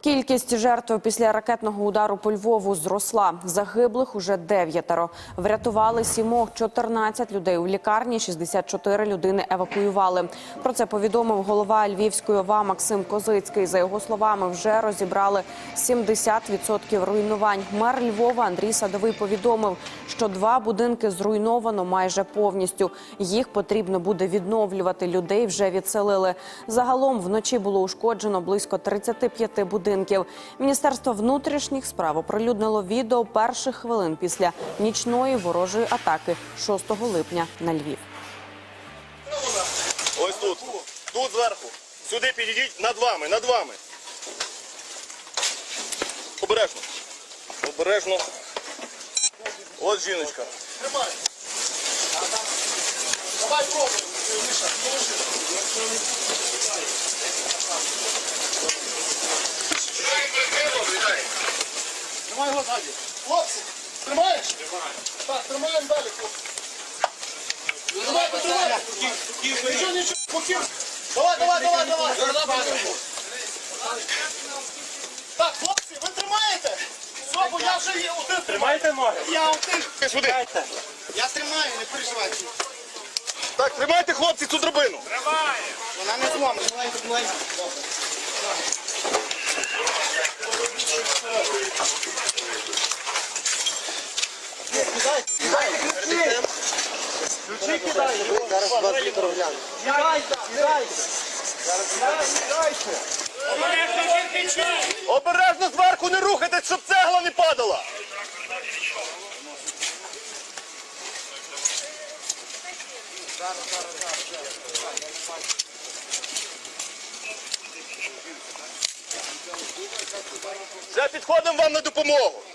Кількість жертв після ракетного удару по Львову зросла. Загиблих уже дев'ятеро. Врятували сімох, 14 людей у лікарні, 64 людини евакуювали. Про це повідомив голова Львівської ОВА Максим Козицький. За його словами, вже розібрали 70% руйнувань. Мер Львова Андрій Садовий повідомив, що два будинки зруйновано майже повністю. Їх потрібно буде відновлювати. Людей вже відселили. Загалом вночі було ушкоджено близько 35 будинків. Міністерство внутрішніх справ оприлюднило відео перших хвилин після нічної ворожої атаки 6 липня на Львів. Ось тут. Тут зверху. Сюди підійдіть над вами, над вами. Обережно. Обережно. Ось жіночка. Тримай. Давай пробуй. Миша, його ззаді. Хлопці, тримаєш? Тримаю. Так, тримаємо далі, хлопці. Тримай, тримай. Нічого, нічого, покинь. Давай, давай, давай, давай. Так, хлопці, ви тримаєте? Все, бо я вже є один. Тримайте ноги. Я один. Сюди. Я тримаю, не переживайте. Так, тримайте, хлопці, цю драбину. Вона не зломана, маленька, маленька. Обережно зверху не рухайтесь, щоб цегла не падала. Вже підходимо вам на допомогу.